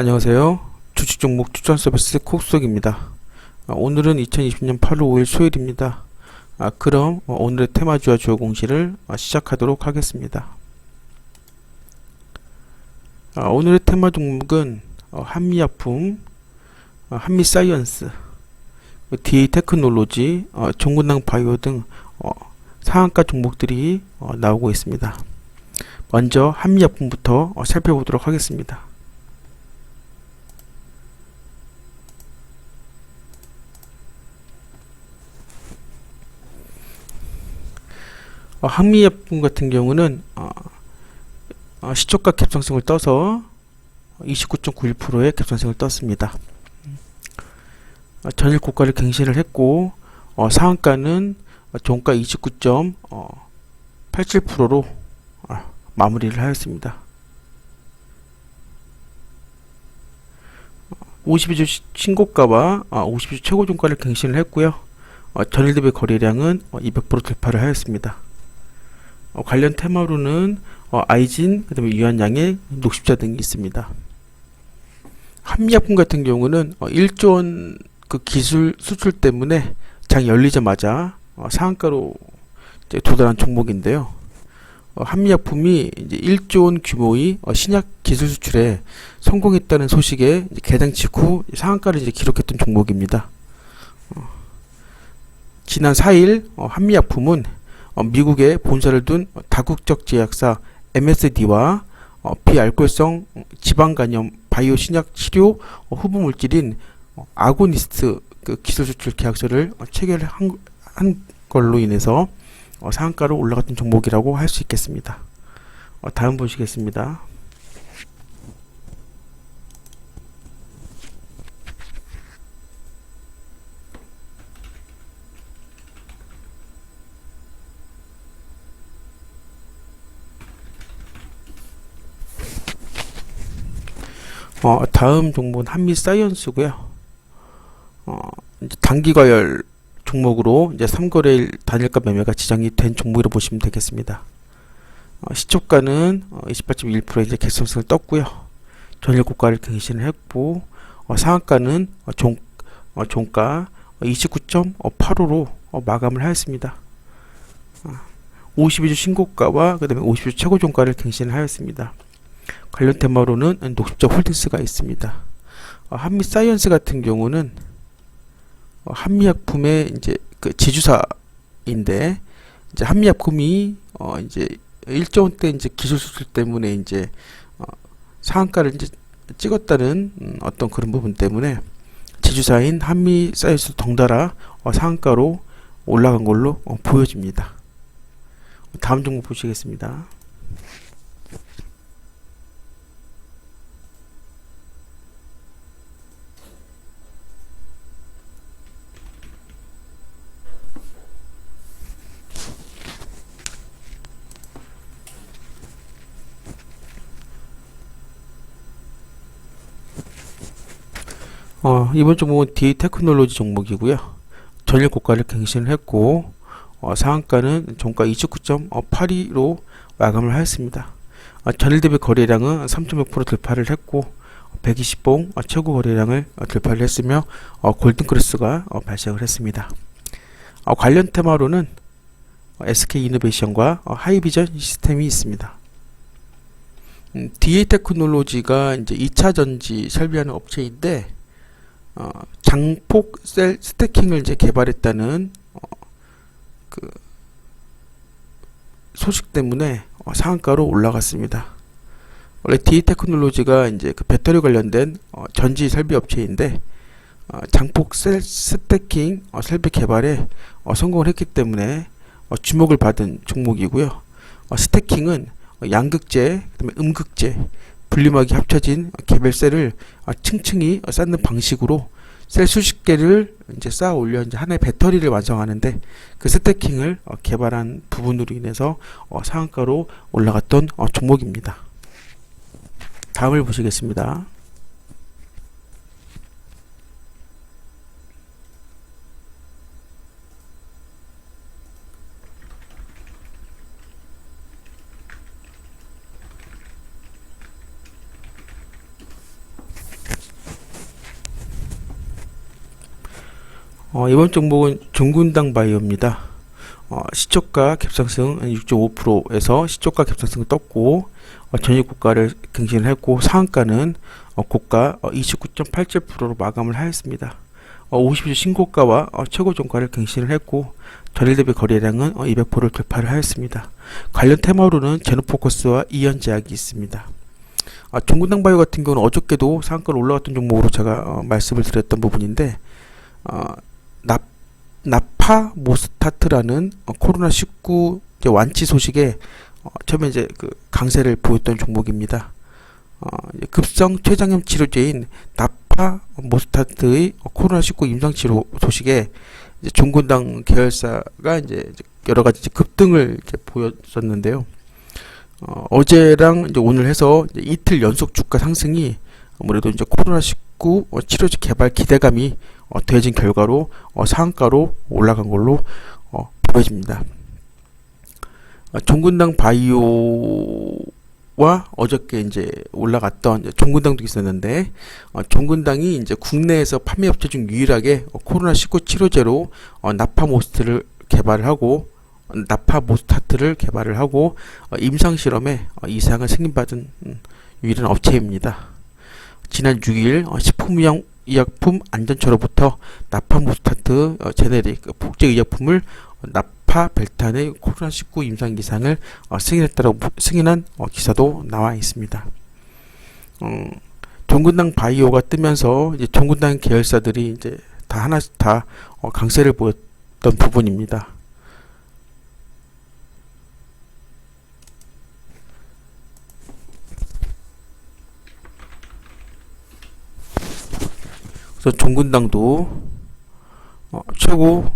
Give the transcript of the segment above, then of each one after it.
안녕하세요. 주식 종목 추천 서비스 콕속입니다. 아, 오늘은 2020년 8월 5일 수요일입니다. 아, 그럼 어, 오늘의 테마주와 주요 공시를 아, 시작하도록 하겠습니다. 아, 오늘의 테마 종목은 어, 한미약품, 어, 한미사이언스, DA 테크놀로지, 어, 종근당 바이오 등 어, 상한가 종목들이 어, 나오고 있습니다. 먼저 한미약품부터 어, 살펴보도록 하겠습니다. 어, 항미약품 같은 경우는 어, 어, 시초가 캡상승을 떠서 29.91%의 캡상승을 떴습니다. 어, 전일 고가를 갱신을 했고 어, 상한가는 어, 종가 29.87%로 어, 마무리를 하였습니다. 52주 신고가와 어, 52주 최고 종가를 갱신을 했고요. 어, 전일 대비 거래량은 어, 200% 돌파를 하였습니다. 어, 관련 테마로는 어, 아이진, 그 다음에 유한양의 녹십자 등이 있습니다. 한미약품 같은 경우는 어, 1조 원 그 기술 수출 때문에 장 열리자마자 어, 상한가로 도달한 종목인데요. 어, 한미약품이 이제 1조 원 규모의 어, 신약 기술 수출에 성공했다는 소식에 개장 직후 상한가를 이제 기록했던 종목입니다. 어, 지난 4일 어, 한미약품은 어, 미국에 본사를 둔 다국적 제약사 MSD와 어, 비알코올성 지방 간염 바이오 신약 치료 어, 후보 물질인 어, 아고니스트 그 기술 수출 계약서를 어, 체결 한 한 걸로 인해서 어, 상한가로 올라갔던 종목이라고 할 수 있겠습니다. 어, 다음 보시겠습니다. 어, 다음 종목은 한미 사이언스고요. 어, 단기과열 종목으로 이제 3거래일 단일가 매매가 지정이 된 종목으로 보시면 되겠습니다. 어, 시초가는 어, 28.1% 이제 객선성을 떴고요. 전일 고가를 갱신을 했고 어, 상한가는 어, 종, 어, 종가 29.85로 어, 마감을 하였습니다. 어, 52주 신고가와 그 다음에 50주 최고 종가를 갱신을 하였습니다. 관련 테마로는 녹십자 홀딩스가 있습니다. 어, 한미 사이언스 같은 경우는 어, 한미약품의 이제 그 지주사인데 이제 한미약품이 어 이제 1조 원대 이제 기술 수출 때문에 이제 어 상한가를 이제 찍었다는 음, 어떤 그런 부분 때문에 지주사인 한미 사이언스 덩달아 어 상한가로 올라간 걸로 어 보여집니다. 다음 종목 보시겠습니다. 어, 이번 종목은 D 테크놀로지 종목이고요. 전일 고가를 갱신을 했고 어, 상한가는 종가 29.82로 마감을 하였습니다. 어, 전일 대비 거래량은 3.6% 돌파를 했고 120봉 어, 최고 거래량을 어, 돌파를 했으며 어, 골든크로스가 어, 발생을 했습니다. 어, 관련 테마로는 어, SK 이노베이션과 어, 하이비전 시스템이 있습니다. 음, DA 테크놀로지가 이제 2차 전지 설비하는 업체인데 어, 장폭 셀 스태킹을 이제 개발했다는 어, 그 소식 때문에 어, 상한가로 올라갔습니다. 원래 D 테크놀로지가 이제 그 배터리 관련된 어, 전지 설비 업체인데 어, 장폭 셀 스태킹 어, 설비 개발에 어, 성공을 했기 때문에 어, 주목을 받은 종목이고요. 어, 스태킹은 어, 양극재, 그다음에 음극재, 분리막이 합쳐진 개별셀을 어, 층층이 어, 쌓는 방식으로 셀 수십 개를 이제 쌓아 올려 이제 하나의 배터리를 완성하는데 그 스태킹을 어, 개발한 부분으로 인해서 어, 상한가로 올라갔던 어, 종목입니다. 다음을 보시겠습니다. 어, 이번 종목은 종군당 바이오입니다. 어, 시초가 갭상승 6.5%에서 시초가 갭상승 떴고 어, 전일 고가를 갱신을 했고 상한가는 어, 고가 어, 29.87%로 마감을 하였습니다. 어, 50주 신고가와 어, 최고 종가를 갱신을 했고 전일 대비 거래량은 어, 200%를 돌파를 하였습니다. 관련 테마로는 제노포커스와 이연제약이 있습니다. 아, 종군당 바이오 같은 경우는 어저께도 상한가로 올라갔던 종목으로 제가 어, 말씀을 드렸던 부분인데 어, 납, 나파 모스타트라는 어, 코로나 19 이제 완치 소식에 어, 처음에 이제 그 강세를 보였던 종목입니다. 어, 급성 췌장염 치료제인 나파 모스타트의 어, 코로나 19 임상 치료 소식에 이제 종군당 계열사가 이제 여러 가지 급등을 이제 보였었는데요. 어, 어제랑 이제 오늘 해서 이제 이틀 연속 주가 상승이 아무래도 이제 코로나 19 어, 치료제 개발 기대감이 어, 더해진 결과로 어, 상한가로 올라간 걸로 어, 보여집니다. 어, 종군당 바이오와 어저께 이제 올라갔던 이제 종군당도 있었는데 어, 종군당이 이제 국내에서 판매 업체 중 유일하게 어, 코로나 19 치료제로 어, 나파모스트를 개발을 하고 어, 나파모스타트를 개발을 하고 어, 임상 실험에 어, 이상을 승인받은 음, 유일한 업체입니다. 지난 6일 어, 식품의약 의약품 안전처로부터 나파모스타트 어, 제네릭 그 복제 의약품을 어, 나파 벨탄의 코로나19 임상 기상을 어, 승인했다고 승인한 어, 기사도 나와 있습니다. 음, 종군당 바이오가 뜨면서 이제 종군당 계열사들이 이제 다 하나씩 다 어, 강세를 보였던 부분입니다. 그래서 종군당도 어, 최고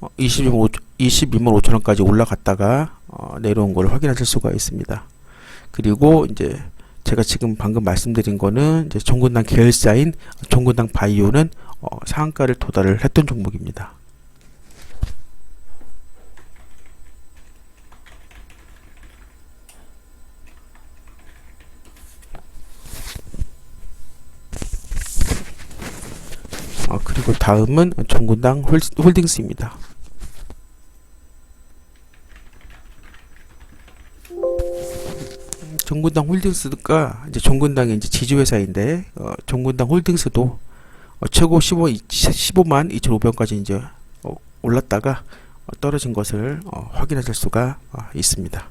어, 22만 5, 22만 5천 원까지 올라갔다가 어, 내려온 걸 확인하실 수가 있습니다. 그리고 이제 제가 지금 방금 말씀드린 거는 이제 종군당 계열사인 종군당 바이오는 어, 상한가를 도달을 했던 종목입니다. 어, 그리고 다음은 종군당 홀- 홀딩스입니다. 음, 종군당 홀딩스가 이제 종군당의 이제 지주회사인데 어, 종군당 홀딩스도 어, 최고 15, 15만 2,500원까지 이제 어, 올랐다가 어, 떨어진 것을 어, 확인하실 수가 어, 있습니다.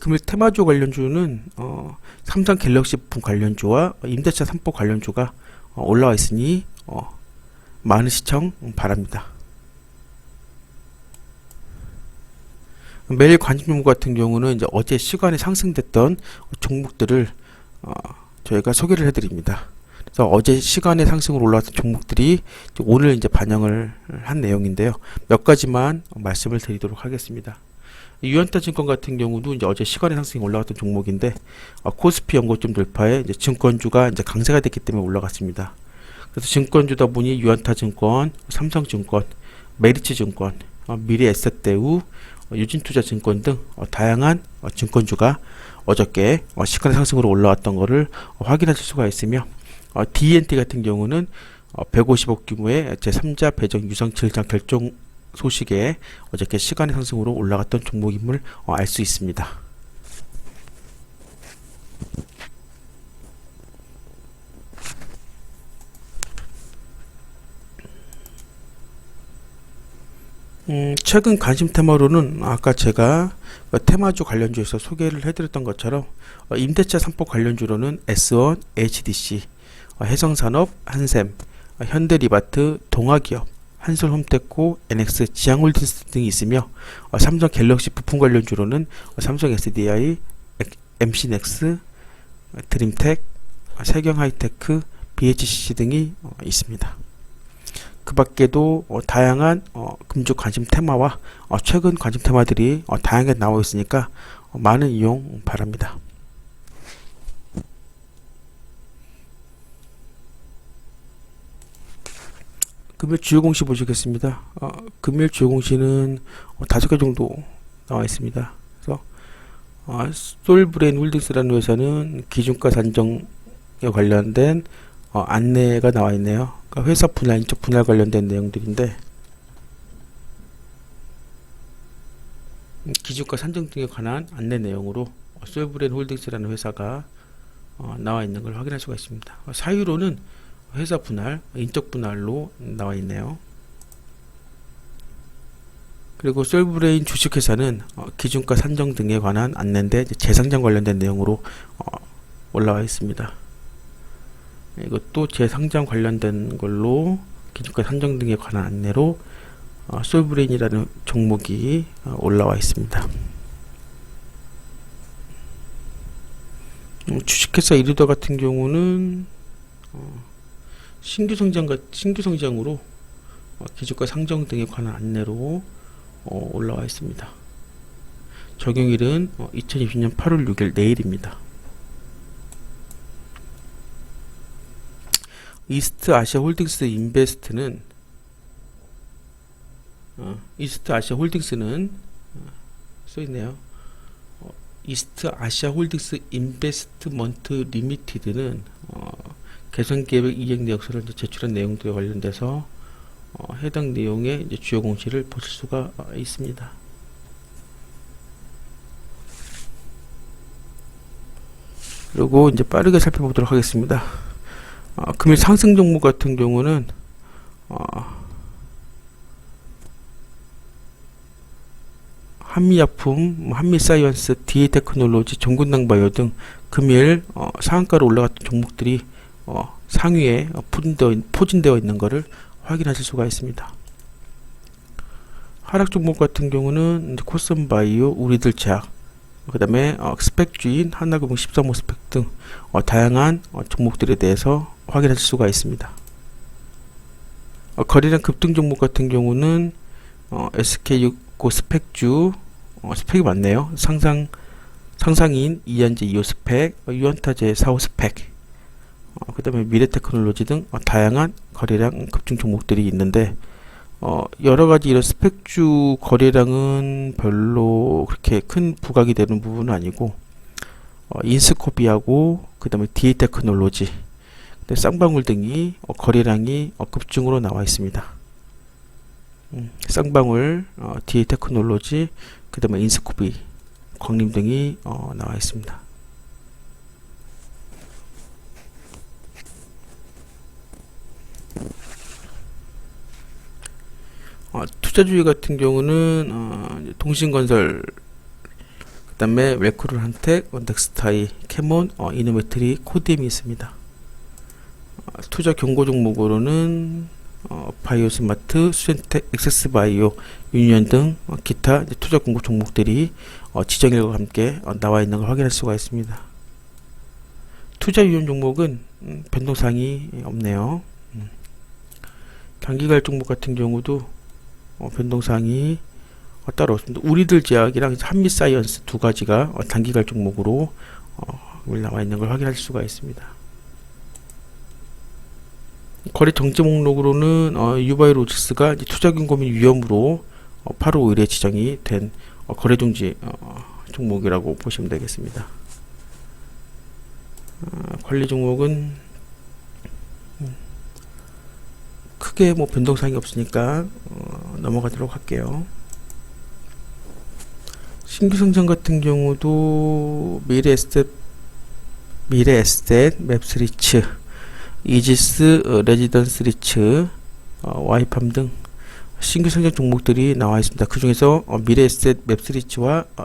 금일 테마주 관련주는 어, 삼성 갤럭시 부품 관련주와 임대차 삼법 관련주가 어, 올라와 있으니 어, 많은 시청 바랍니다. 매일 관심 종목 같은 경우는 이제 어제 시간에 상승됐던 종목들을 어, 저희가 소개를 해드립니다. 그래서 어제 시간에 상승으로 올라왔던 종목들이 오늘 이제 반영을 한 내용인데요. 몇 가지만 말씀을 드리도록 하겠습니다. 유연타 증권 같은 경우도 이제 어제 시간에 상승이 올라갔던 종목인데 어, 코스피 연고점 돌파에 이제 증권주가 이제 강세가 됐기 때문에 올라갔습니다. 그래서 증권주다 보니 유연타 증권, 삼성증권, 메리츠 증권, 어, 미래 에셋대우, 어, 유진투자증권 등 어, 다양한 어, 증권주가 어저께 어, 시간의 상승으로 올라왔던 것을 어, 확인하실 수가 있으며 어, DNT 같은 경우는 어, 150억 규모의 제3자 배정 유상 7장 결정 소식에 어저께 시간의 상승으로 올라갔던 종목임을 어, 알수 있습니다. 음, 최근 관심 테마로는 아까 제가 그 테마주 관련주에서 소개를 해드렸던 것처럼 어, 임대차 3법 관련주로는 S1, HDC, 어, 해성산업, 한샘, 어, 현대리바트, 동아기업, 한솔홈테코, NX, 지향홀딩스 등이 있으며 어, 삼성 갤럭시 부품 관련 주로는 어, 삼성 SDI, MC넥스, 어, 드림텍, 어, 세경하이테크, BHCC 등이 어, 있습니다. 그 밖에도 어, 다양한 어, 금주 관심 테마와 어, 최근 관심 테마들이 어, 다양하게 나와 있으니까 어, 많은 이용 바랍니다. 금일 주요 공시 보시겠습니다. 어, 금일 주요 공시는 어, 다섯 개 정도 나와 있습니다. 그래서 어, 솔브레인 홀딩스라는 회사는 기준가 산정에 관련된 어, 안내가 나와 있네요. 그러니까 회사 분할, 인적 분할 관련된 내용들인데 음, 기준가 산정 등에 관한 안내 내용으로 어, 솔브레인 홀딩스라는 회사가 어, 나와 있는 걸 확인할 수가 있습니다. 어, 사유로는 회사 분할, 인적 분할로 나와 있네요. 그리고 솔브레인 주식회사는 어, 기준가 산정 등에 관한 안내인데 재상장 관련된 내용으로 어, 올라와 있습니다. 이것도 재상장 관련된 걸로 기준가 산정 등에 관한 안내로 어, 솔브레인이라는 종목이 어, 올라와 있습니다. 음, 주식회사 이르더 같은 경우는 어, 신규 성장 신규 성장으로 어, 기준가 상정 등에 관한 안내로 어, 올라와 있습니다. 적용일은 어, 2020년 8월 6일 내일입니다. 이스트 아시아 홀딩스 인베스트는 어, 이스트 아시아 홀딩스는 어, 써 있네요. 어, 이스트 아시아 홀딩스 인베스트먼트 리미티드는 어, 개선 계획 이행 내역서를 이제 제출한 내용들에 관련돼서 어, 해당 내용의 주요 공시를 보실 수가 어, 있습니다. 그리고 이제 빠르게 살펴보도록 하겠습니다. 어, 금일 상승 종목 같은 경우는 어, 한미약품, 뭐 한미사이언스, DA테크놀로지, 종군당 바이오 등 금일 어, 상한가로 올라갔던 종목들이 어, 상위에 어, 포진되어, 있- 포진되어 있는 것을 확인하실 수가 있습니다. 하락 종목 같은 경우는 코슨바이오, 우리들 제약, 그 다음에 어, 스펙 주인, 하나금융 13호 스펙 등 어, 다양한 어, 종목들에 대해서 확인하실 수가 있습니다. 어, 거래량 급등 종목 같은 경우는 어, SK6고 스펙주 어, 스펙이 많네요. 상상 상상인 이현재 2호 스펙, 어, 유한타제 4호 스펙, 어, 그 다음에 미래 테크놀로지 등 어, 다양한 거래량 급증 종목들이 있는데 어, 여러 가지 이런 스펙주 거래량은 별로 그렇게 큰 부각이 되는 부분은 아니고 어, 인스코비하고 그 다음에 디에 테크놀로지 그다음에 쌍방울 등이 어, 거래량이 어, 급증으로 나와 있습니다. 음, 쌍방울, 어, 디에 테크놀로지 그 다음에 인스코비, 광림 등이 어, 나와 있습니다. 어, 투자주의 같은 경우는 어, 동신건설 그 다음에 웰크루 한텍, 원덱스타이, 캐몬, 어, 이노메트리, 코디엠이 있습니다. 어, 투자 경고 종목으로는 어, 바이오스마트, 수젠텍, 엑세스바이오, 유니언 등 어, 기타 투자 공고 종목들이 어, 지정일과 함께 어, 나와 있는 걸 확인할 수가 있습니다. 투자 위험 종목은 음, 변동사항이 없네요. 음. 단기갈 종목 같은 경우도 어, 변동사항이 어, 따로 없습니다. 우리들 제약이랑 한미사이언스 두 가지가 어, 단기갈 종목으로 어, 나와 있는 걸 확인할 수가 있습니다. 거래 정지 목록으로는 어, 유바이 로직스가 이제 투자금고 및 위험으로 어, 8월 5일에 지정이 된 어, 거래 중지 어, 종목이라고 보시면 되겠습니다. 어, 관리 종목은 음, 크게 뭐 변동사항이 없으니까 어, 넘어가도록 할게요. 신규 성장 같은 경우도 미래 에스tet, 미래 에스tet, 맵스리츠, 이지스, 어, 레지던스 리츠, 어, 와이팜 등 신규 성장 종목들이 나와 있습니다. 그 중에서 어, 미래 에스tet, 맵스리츠와 어,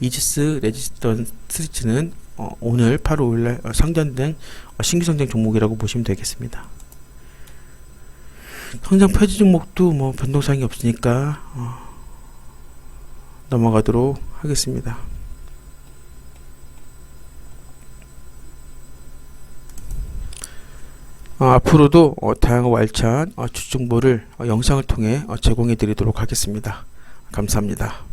이지스, 레지던스 리츠는 어, 오늘 8월 5일날 어, 상장된 어, 신규 성장 종목이라고 보시면 되겠습니다. 성장 폐지 종목도 뭐 변동사항이 없으니까 어, 넘어가도록 하겠습니다. 어, 앞으로도 어, 다양한 알찬 어, 주정보를 어, 영상을 통해 어, 제공해 드리도록 하겠습니다. 감사합니다.